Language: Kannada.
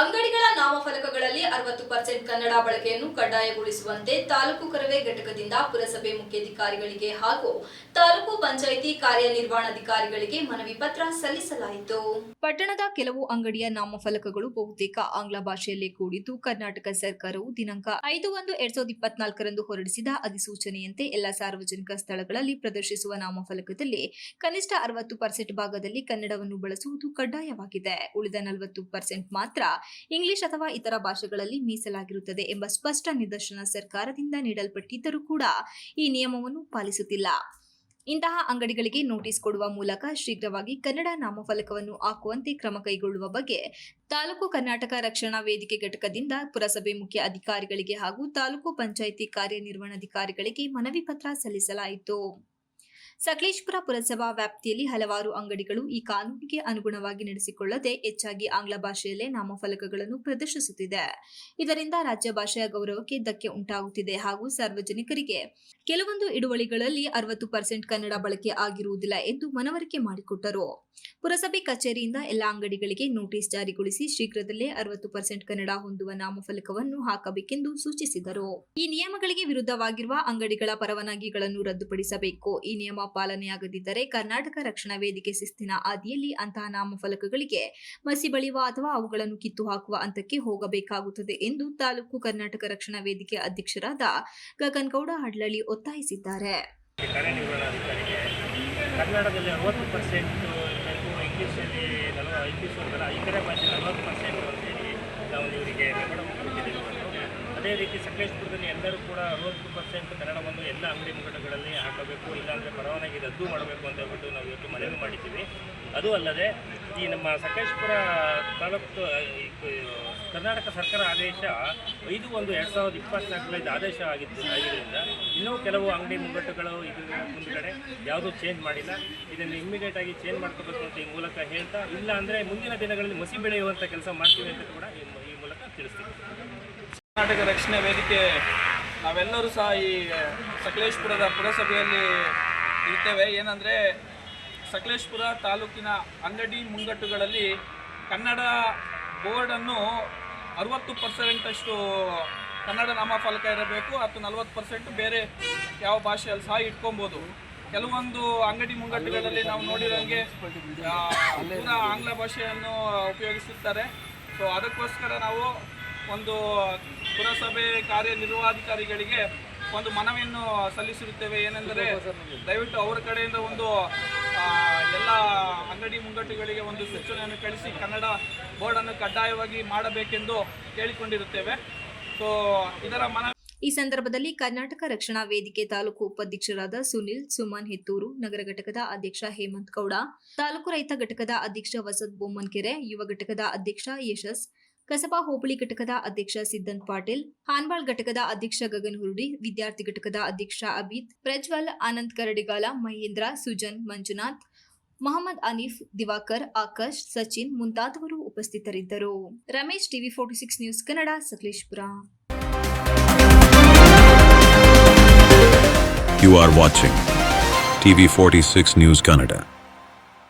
ಅಂಗಡಿಗಳ ನಾಮಫಲಕಗಳಲ್ಲಿ ಅರವತ್ತು ಪರ್ಸೆಂಟ್ ಕನ್ನಡ ಬಳಕೆಯನ್ನು ಕಡ್ಡಾಯಗೊಳಿಸುವಂತೆ ತಾಲೂಕು ಕರವೇ ಘಟಕದಿಂದ ಪುರಸಭೆ ಮುಖ್ಯಾಧಿಕಾರಿಗಳಿಗೆ ಹಾಗೂ ತಾಲೂಕು ಪಂಚಾಯಿತಿ ಕಾರ್ಯನಿರ್ವಹಣಾಧಿಕಾರಿಗಳಿಗೆ ಮನವಿ ಪತ್ರ ಸಲ್ಲಿಸಲಾಯಿತು. ಪಟ್ಟಣದ ಕೆಲವು ಅಂಗಡಿಯ ನಾಮಫಲಕಗಳು ಬಹುತೇಕ ಆಂಗ್ಲ ಭಾಷೆಯಲ್ಲೇ ಕೂಡಿದ್ದು ಕರ್ನಾಟಕ ಸರ್ಕಾರವು ದಿನಾಂಕ ಐದು ಒಂದು ಎರಡ್ ಸಾವಿರದ ಇಪ್ಪತ್ನಾಲ್ಕರಂದು ಹೊರಡಿಸಿದ ಅಧಿಸೂಚನೆಯಂತೆ ಎಲ್ಲ ಸಾರ್ವಜನಿಕ ಸ್ಥಳಗಳಲ್ಲಿ ಪ್ರದರ್ಶಿಸುವ ನಾಮಫಲಕದಲ್ಲಿ ಕನಿಷ್ಠ ಅರವತ್ತು ಪರ್ಸೆಂಟ್ ಭಾಗದಲ್ಲಿ ಕನ್ನಡವನ್ನು ಬಳಸುವುದು ಕಡ್ಡಾಯವಾಗಿದೆ. ಉಳಿದ ನಲವತ್ತು ಪರ್ಸೆಂಟ್ ಮಾತ್ರ ಇಂಗ್ಲಿಷ್ ಅಥವಾ ಇತರ ಭಾಷೆಗಳಲ್ಲಿ ಮೀಸಲಾಗಿರುತ್ತದೆ ಎಂಬ ಸ್ಪಷ್ಟ ನಿದರ್ಶನ ಸರ್ಕಾರದಿಂದ ನೀಡಲ್ಪಟ್ಟಿದ್ದರೂ ಕೂಡ ಈ ನಿಯಮವನ್ನು ಪಾಲಿಸುತ್ತಿಲ್ಲ. ಇಂತಹ ಅಂಗಡಿಗಳಿಗೆ ನೋಟಿಸ್ ಕೊಡುವ ಮೂಲಕ ಶೀಘ್ರವಾಗಿ ಕನ್ನಡ ನಾಮಫಲಕವನ್ನು ಹಾಕುವಂತೆ ಕ್ರಮ ಕೈಗೊಳ್ಳುವ ಬಗ್ಗೆ ತಾಲೂಕು ಕರ್ನಾಟಕ ರಕ್ಷಣಾ ವೇದಿಕೆ ಘಟಕದಿಂದ ಪುರಸಭೆ ಮುಖ್ಯ ಅಧಿಕಾರಿಗಳಿಗೆ ಹಾಗೂ ತಾಲೂಕು ಪಂಚಾಯಿತಿ ಕಾರ್ಯನಿರ್ವಹಣಾಧಿಕಾರಿಗಳಿಗೆ ಮನವಿ ಪತ್ರ ಸಲ್ಲಿಸಲಾಯಿತು. ಸಕಲೇಶ್ಪುರ ಪುರಸಭಾ ವ್ಯಾಪ್ತಿಯಲ್ಲಿ ಹಲವಾರು ಅಂಗಡಿಗಳು ಈ ಕಾನೂನಿಗೆ ಅನುಗುಣವಾಗಿ ನಡೆಸಿಕೊಳ್ಳದೆ ಹೆಚ್ಚಾಗಿ ಆಂಗ್ಲ ಭಾಷೆಯಲ್ಲೇ ನಾಮಫಲಕಗಳನ್ನು ಪ್ರದರ್ಶಿಸುತ್ತಿದೆ. ಇದರಿಂದ ರಾಜ್ಯ ಭಾಷೆಯ ಗೌರವಕ್ಕೆ ಧಕ್ಕೆ ಉಂಟಾಗುತ್ತಿದೆ ಹಾಗೂ ಸಾರ್ವಜನಿಕರಿಗೆ ಕೆಲವೊಂದು ಇಡುವಳಿಗಳಲ್ಲಿ ಅರವತ್ತು ಪರ್ಸೆಂಟ್ ಕನ್ನಡ ಬಳಕೆ ಆಗಿರುವುದಿಲ್ಲ ಎಂದು ಮನವರಿಕೆ ಮಾಡಿಕೊಟ್ಟರು. ಪುರಸಭೆ ಕಚೇರಿಯಿಂದ ಎಲ್ಲ ಅಂಗಡಿಗಳಿಗೆ ನೋಟಿಸ್ ಜಾರಿಗೊಳಿಸಿ ಶೀಘ್ರದಲ್ಲೇ ಅರವತ್ತು ಪರ್ಸೆಂಟ್ ಕನ್ನಡ ಹೊಂದುವ ನಾಮಫಲಕವನ್ನು ಹಾಕಬೇಕೆಂದು ಸೂಚಿಸಿದರು. ಈ ನಿಯಮಗಳಿಗೆ ವಿರುದ್ಧವಾಗಿರುವ ಅಂಗಡಿಗಳ ಪರವಾನಗಿಗಳನ್ನು ರದ್ದುಪಡಿಸಬೇಕು. ಈ ನಿಯಮ ಪಾಲನೆಯಾಗದಿದ್ದರೆ ಕರ್ನಾಟಕ ರಕ್ಷಣಾ ವೇದಿಕೆ ಶಿಸ್ತಿನ ಆದಿಯಲ್ಲಿ ಅಂತಹ ನಾಮಫಲಕಗಳಿಗೆ ಮಸಿ ಬಳಿಯುವ ಅಥವಾ ಅವುಗಳನ್ನು ಕಿತ್ತು ಹಾಕುವ ಹಂತಕ್ಕೆ ಹೋಗಬೇಕಾಗುತ್ತದೆ ಎಂದು ತಾಲೂಕು ಕರ್ನಾಟಕ ರಕ್ಷಣಾ ವೇದಿಕೆ ಅಧ್ಯಕ್ಷರಾದ ಗಗನ್ಗೌಡ ಹಡ್ಲಳ್ಳಿ ಒತ್ತಾಯಿಸಿದ್ದಾರೆ. ಕನ್ನಡದಲ್ಲಿ ಅರವತ್ತು ಪರ್ಸೆಂಟ್ ಇಂಗ್ಲೀಷಲ್ಲಿ ನಲವ ಇಂಗ್ಲೀಷ್ ಭಾಷೆ ನಲವತ್ತು ಪರ್ಸೆಂಟ್ ಅಂತೇಳಿ ನಾವು ಇವರಿಗೆ ಮೆಮೊರಮ್ ಕೊಟ್ಟಿದ್ದೇವೆ. ಅದೇ ರೀತಿ ಸಕಲೇಶ್ಪುರದಲ್ಲಿ ಎಲ್ಲರೂ ಕೂಡ ಅರವತ್ತು ಪರ್ಸೆಂಟ್ ಕನ್ನಡವನ್ನು ಎಲ್ಲ ಅಂಗಡಿ ಮುಂಗಡಗಳಲ್ಲಿ ಹಾಕಬೇಕು, ಇಲ್ಲಾಂದರೆ ಪರವಾನಗಿ ರದ್ದು ಮಾಡಬೇಕು ಅಂತ ಹೇಳ್ಬಿಟ್ಟು ನಾವು ಇವತ್ತು ಮನವಿ ಮಾಡಿದ್ದೀವಿ. ಅದು ಅಲ್ಲದೆ ಈ ನಮ್ಮ ಸಕಲೇಶ್ಪುರ ತಾಲೂಕು ಕರ್ನಾಟಕ ಸರ್ಕಾರ ಆದೇಶ ಐದು ಒಂದು ಎರಡು ಸಾವಿರದ ಇಪ್ಪತ್ನಾಲ್ಕರಲ್ಲಿ ಇದು ಆದೇಶ ಆಗಿತ್ತು ಆಗಿದ್ದರಿಂದ ಇನ್ನೂ ಕೆಲವು ಅಂಗಡಿ ಮುಂಗಟ್ಟುಗಳು ಇದು ಮುಂದ್ಗಡೆ ಯಾವುದೂ ಚೇಂಜ್ ಮಾಡಿಲ್ಲ. ಇದನ್ನು ಇಮ್ಮಿಡಿಯೇಟ್ ಆಗಿ ಚೇಂಜ್ ಮಾಡ್ಕೋಬೇಕು ಅಂತ ಈ ಮೂಲಕ ಹೇಳ್ತಾ ಇಲ್ಲ ಅಂದರೆ ಮುಂದಿನ ದಿನಗಳಲ್ಲಿ ಮಸಿ ಬೆಳೆಯುವಂಥ ಕೆಲಸ ಮಾಡ್ತೀವಿ ಅಂತ ಕೂಡ ಈ ಮೂಲಕ ತಿಳಿಸ್ತೀವಿ. ಕರ್ನಾಟಕ ರಕ್ಷಣಾ ವೇದಿಕೆ, ನಾವೆಲ್ಲರೂ ಸಹ ಈ ಸಕಲೇಶ್ಪುರದ ಪುರಸಭೆಯಲ್ಲಿ ಇರ್ತೇವೆ. ಏನಂದರೆ, ಸಕಲೇಶ್ಪುರ ತಾಲೂಕಿನ ಅಂಗಡಿ ಮುಂಗಟ್ಟುಗಳಲ್ಲಿ ಕನ್ನಡ ಬೋರ್ಡನ್ನು ಅರುವತ್ತು ಪರ್ಸೆಂಟಷ್ಟು ಕನ್ನಡ ನಾಮಫಲಕ ಇರಬೇಕು. ಅಥವಾ ನಲವತ್ತು ಪರ್ಸೆಂಟ್ ಬೇರೆ ಯಾವ ಭಾಷೆಯಲ್ಲಿ ಸಹ ಇಟ್ಕೊಬೋದು. ಕೆಲವೊಂದು ಅಂಗಡಿ ಮುಂಗಟ್ಟುಗಳಲ್ಲಿ ನಾವು ನೋಡಿರೋಂಗೆ ಆಂಗ್ಲ ಭಾಷೆಯನ್ನು ಉಪಯೋಗಿಸುತ್ತಾರೆ. ಸೊ ಅದಕ್ಕೋಸ್ಕರ ನಾವು ಒಂದು ಪುರಸಭೆ ಕಾರ್ಯನಿರ್ವಾಧಿಕಾರಿಗಳಿಗೆ ಒಂದು ಮನವಿಯನ್ನು ಸಲ್ಲಿಸಿರುತ್ತೇವೆ. ಏನೆಂದರೆ ದಯವಿಟ್ಟು ಅವರ ಕಡೆಯಿಂದ ಒಂದು ಎಲ್ಲ ಅಂಗಡಿ ಮುಂಗಟ್ಟುಗಳಿಗೆ ಒಂದು ಸೂಚನೆಯನ್ನು ಕಳಿಸಿ ಕನ್ನಡ ಬೋರ್ಡನ್ನು ಕಡ್ಡಾಯವಾಗಿ ಮಾಡಬೇಕೆಂದು ಕೇಳಿಕೊಂಡಿರುತ್ತೇವೆ. ಸೊ ಇದರ ಮನ ಈ ಸಂದರ್ಭದಲ್ಲಿ ಕರ್ನಾಟಕ ರಕ್ಷಣಾ ವೇದಿಕೆ ತಾಲೂಕು ಉಪಾಧ್ಯಕ್ಷರಾದ ಸುನಿಲ್ ಸುಮನ್ ಹೆತ್ತೂರು, ನಗರ ಘಟಕದ ಅಧ್ಯಕ್ಷ ಹೇಮಂತ್ ಗೌಡ, ತಾಲೂಕು ರೈತ ಘಟಕದ ಅಧ್ಯಕ್ಷ ವಸಂತ್ ಬೊಮ್ಮನ್ಕೆರೆ, ಯುವ ಘಟಕದ ಅಧ್ಯಕ್ಷ ಯಶಸ್ ಕಸಬಾ ಹೋಬಳಿ ಘಟಕದ ಅಧ್ಯಕ್ಷ ಸಿದ್ದಂತ್ ಪಾಟೀಲ್ ಹಾನ್ಬಾಳ್ ಘಟಕದ ಅಧ್ಯಕ್ಷ ಗಗನ್ ಹುರುಡಿ, ವಿದ್ಯಾರ್ಥಿ ಘಟಕದ ಅಧ್ಯಕ್ಷ ಅಬೀತ್ ಪ್ರಜ್ವಲ್ ಆನಂದ್ ಕರಡಿಗಾಲ, ಮಹೇಂದ್ರ, ಸುಜನ್, ಮಂಜುನಾಥ್, ಮೊಹಮ್ಮದ್ ಅನೀಫ್, ದಿವಾಕರ್, ಆಕಾಶ್, ಸಚಿನ್ ಮುಂತಾದವರು ಉಪಸ್ಥಿತರಿದ್ದರು Ramesh TV forty six news Kannada, Sakleshpur You are watching TV46 News Kannada.